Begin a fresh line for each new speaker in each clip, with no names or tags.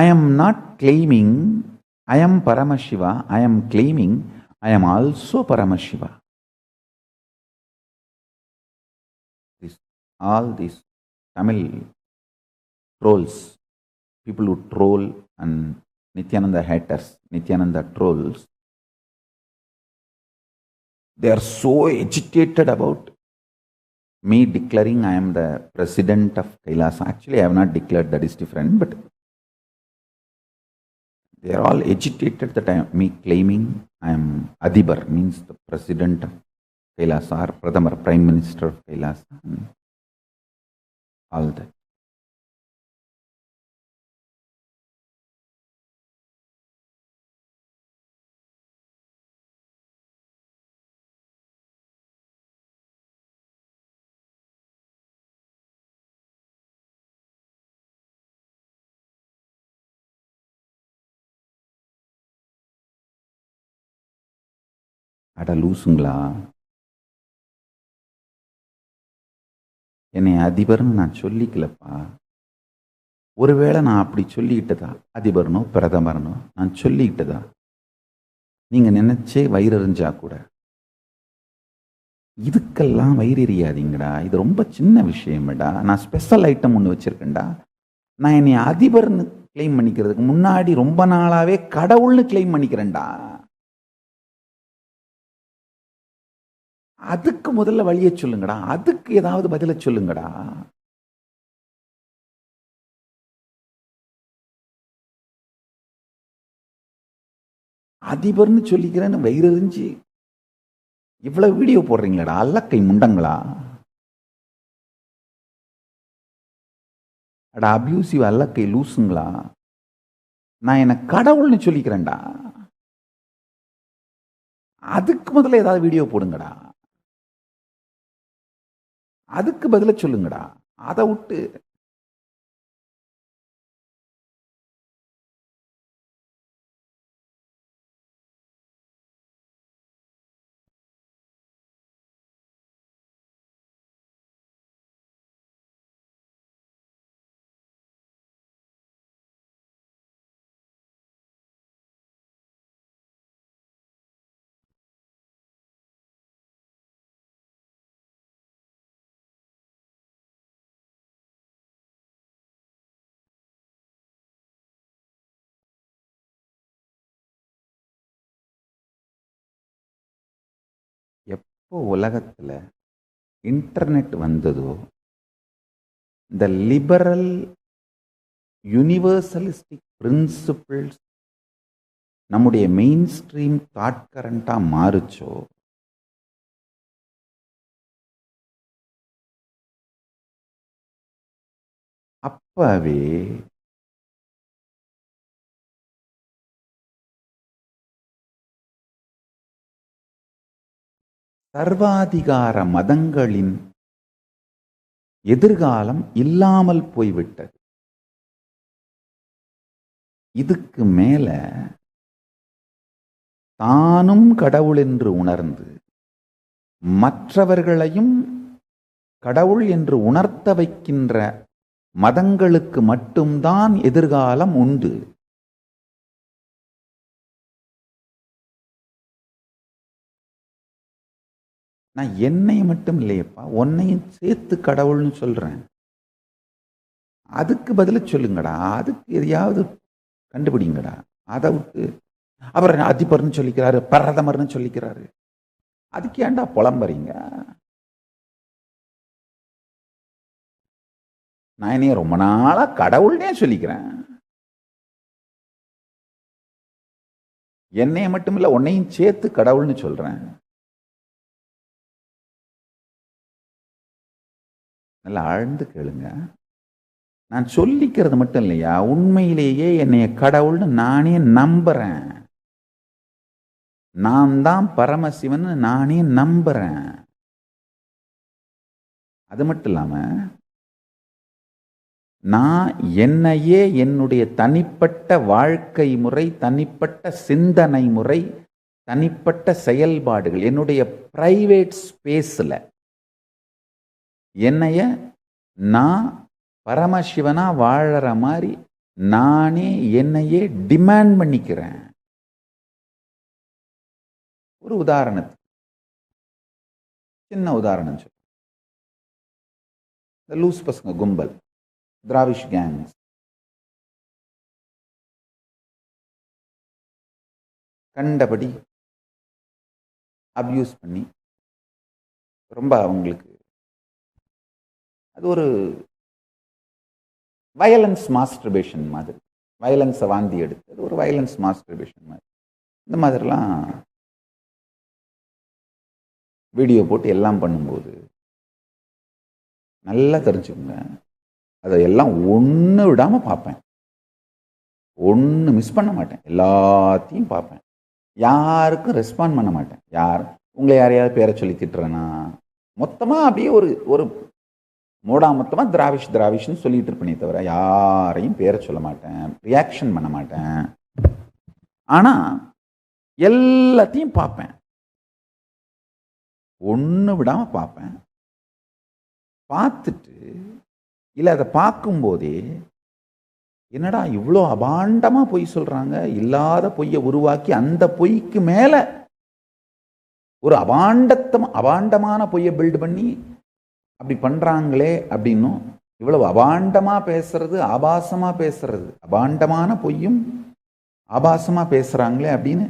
I am not claiming I am Paramashiva, I am claiming I am also Paramashiva. This, all these Tamil trolls, people who troll and Nityananda haters, Nityananda trolls, they are so agitated about me declaring I am the president of Kailasa. Actually, I have not declared, that is different, but they are all agitated that I am me claiming I am Adibar, means the president of Kailasa or Pradhamar, prime minister of Kailasa. and hmm. All that. அட லூசுங்களா? என்னை அதிபர்னு நான் சொல்லிக்கலப்பா. ஒருவேளை நான் அப்படி சொல்லிக்கிட்டதா? அதிபர்னோ பிரதமர்னோ நான் சொல்லிக்கிட்டதா? நீங்கள் நினைச்சே வயிறறிஞ்சா கூட. இதுக்கெல்லாம் வயிறெறியாதீங்கடா இது ரொம்ப சின்ன விஷயம்டா. நான் ஸ்பெஷல் ஐட்டம் ஒன்று வச்சுருக்கேன்டா. நான் என்னை அதிபர்னு கிளைம் பண்ணிக்கிறதுக்கு முன்னாடி ரொம்ப நாளாகவே கடவுள்னு கிளைம் பண்ணிக்கிறேன்டா. அதுக்கு முதல்ல வழியை சொல்லுங்கடா. அதுக்கு ஏதாவது பதில சொல்லுங்கடா. அதிபர்னு சொல்லிக்கிறேன்னு வயிறறிஞ்சு இவ்வளவு வீடியோ போடுறீங்களடா. அல்லக்கை முண்டங்களா? அடா அபியூசிவ் அல்லக்கை லூசுங்களா? நான் என்ன கடவுள்னு சொல்லிக்கிறேன்டா. அதுக்கு முதல்ல ஏதாவது வீடியோ போடுங்கடா. அதுக்கு பதில சொல்லுங்கடா. அதை விட்டு எப்போ உலகத்தில் இன்டர்நெட் வந்ததோ இந்த லிபரல் யூனிவர்சலிஸ்டிக் பிரின்சிபிள்ஸ் நம்முடைய மெயின் ஸ்ட்ரீம் தாட் கரண்ட்டாக மாறுச்சோ அப்பவே சர்வாதிகார மதங்களின் எதிர்காலம் இல்லாமல் போய்விட்டது. இதுக்கு மேல தானும் கடவுள் என்று உணர்ந்து மற்றவர்களையும் கடவுள் என்று உணர்த்த வைக்கின்ற மதங்களுக்கு மட்டும்தான் எதிர்காலம் உண்டு. நான் என்னை மட்டும் இல்லையப்பா உன்னையும் சேர்த்து கடவுள்னு சொல்கிறேன் அதுக்கு பதில சொல்லுங்கடா அதுக்கு எதையாவது கண்டுபிடிங்கடா. அதை விட்டு அப்புறம் அதிபர்னு சொல்லிக்கிறாரு பிரதமர்னு சொல்லிக்கிறாரு. அதுக்கு ஏண்டா புலம்புறீங்க? நான் என்னைய ரொம்ப நாளா கடவுள்னே சொல்லிக்கிறேன். என்னைய மட்டும் இல்லை உன்னையும் சேர்த்து கடவுள்னு சொல்றேன். நல்லா ஆழ்ந்து கேளுங்க. நான் சொல்லிக்கிறது மட்டும் இல்லையா? உண்மையிலேயே என்னைய கடவுள்னு நானே நம்புறேன். நான் தான் பரமசிவன் நானே நம்புறேன். அது மட்டும் இல்லாம நான் என்னையே என்னுடைய தனிப்பட்ட வாழ்க்கை முறை தனிப்பட்ட சிந்தனை முறை தனிப்பட்ட செயல்பாடுகள் என்னுடைய பிரைவேட் ஸ்பேஸில் என்னைய நான் பரமசிவனாக வாழற மாதிரி நானே என்னையே டிமாண்ட் பண்ணிக்கிறேன். ஒரு உதாரணத்துக்கு. சின்ன உதாரணம் சொல்றேன் இந்த லூஸ் பசங்க கும்பல் திராவிஷ் கேங்ஸ் கண்டபடி அப்யூஸ் பண்ணி ரொம்ப அவங்களுக்கு அது ஒரு வயலன்ஸ் மாஸ்டர்பேஷன் மாதிரி. வயலன்ஸை வாந்தி எடுத்து அது ஒரு வயலன்ஸ் மாஸ்டர்பேஷன் மாதிரி. இந்த மாதிரிலாம் வீடியோ போட்டு எல்லாம் பண்ணும்போது நல்லா தெரிஞ்சுக்கோங்க. அதை எல்லாம் ஒன்று விடாமல் பார்ப்பேன். ஒன்று மிஸ் பண்ண மாட்டேன். எல்லாத்தையும் பார்ப்பேன். யாருக்கும் ரெஸ்பாண்ட் பண்ண மாட்டேன். யார் உங்களை யாரையாவது பேரை சொல்லி திட்டுறேன்னா மொத்தமாக அப்படியே ஒரு ஒரு மூடாமத்தமாக திராவிஷ் திராவிஷ்னு சொல்லிட்டு இருப்பேனே தவிர யாரையும் பேரை சொல்ல மாட்டேன் ரியாக்ஷன் பண்ண மாட்டேன். ஆனால் எல்லாத்தையும் பார்ப்பேன். ஒன்று விடாமல் பார்ப்பேன். பார்த்துட்டு இல்லை அதை பார்க்கும்போதே என்னடா இவ்வளோ அபாண்டமாக பொய் சொல்கிறாங்க இல்லாத பொய்யை உருவாக்கி அந்த பொய்க்கு மேலே ஒரு அபாண்டத்தம் அபாண்டமான பொய்யை பில்டு பண்ணி அப்படி பண்ணுறாங்களே அப்படின்னும் இவ்வளவு அபாண்டமாக பேசுறது ஆபாசமாக பேசுறது. அபாண்டமான பொய்யும் ஆபாசமாக பேசுகிறாங்களே அப்படின்னு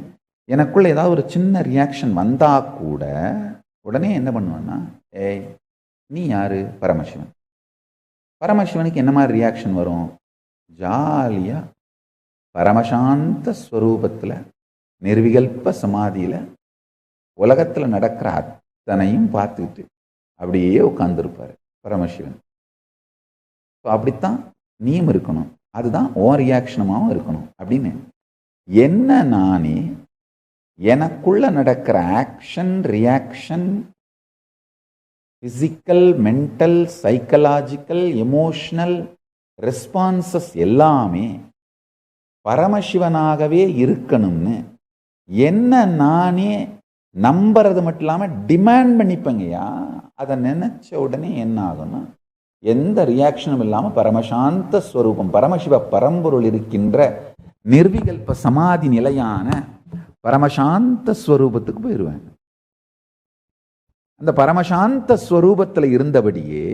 எனக்குள்ள ஏதாவது ஒரு சின்ன ரியாக்ஷன் வந்தால் கூட உடனே என்ன பண்ணுவேன்னா ஏய் நீ யாரு? பரமசிவன். பரமசிவனுக்கு என்ன மாதிரி ரியாக்ஷன் வரும்? ஜாலியாக பரமசாந்த ஸ்வரூபத்தில் நிர்விகல்ப சமாதியில் உலகத்தில் நடக்கிற அத்தனையும் பார்த்துக்கிட்டு அப்படியே உட்காந்துருப்பார் பரமசிவன். ஸோ அப்படித்தான் நீயும் இருக்கணும். அதுதான் ஓ ரியாக்ஷனமாகவும் இருக்கணும் அப்படின்னு. என்ன நானே எனக்குள்ள நடக்கிற action reaction physical mental psychological emotional responses எல்லாமே பரமசிவனாகவே இருக்கணும்னு. என்ன நானே நம்புறது மட்டும் இல்லாமல் டிமாண்ட் பண்ணிப்பேங்கய்யா? அதை நினைச்ச உடனே என்ன ஆகும்னா எந்த ரியாக்ஷனும் இல்லாமல் பரமசாந்த ஸ்வரூபம் பரமசிவ பரம்பொருள் இருக்கின்ற நிர்விகல்ப சமாதி நிலையான பரமசாந்த ஸ்வரூபத்துக்கு போயிடுவேன் அந்த பரமசாந்த ஸ்வரூபத்தில் இருந்தபடியே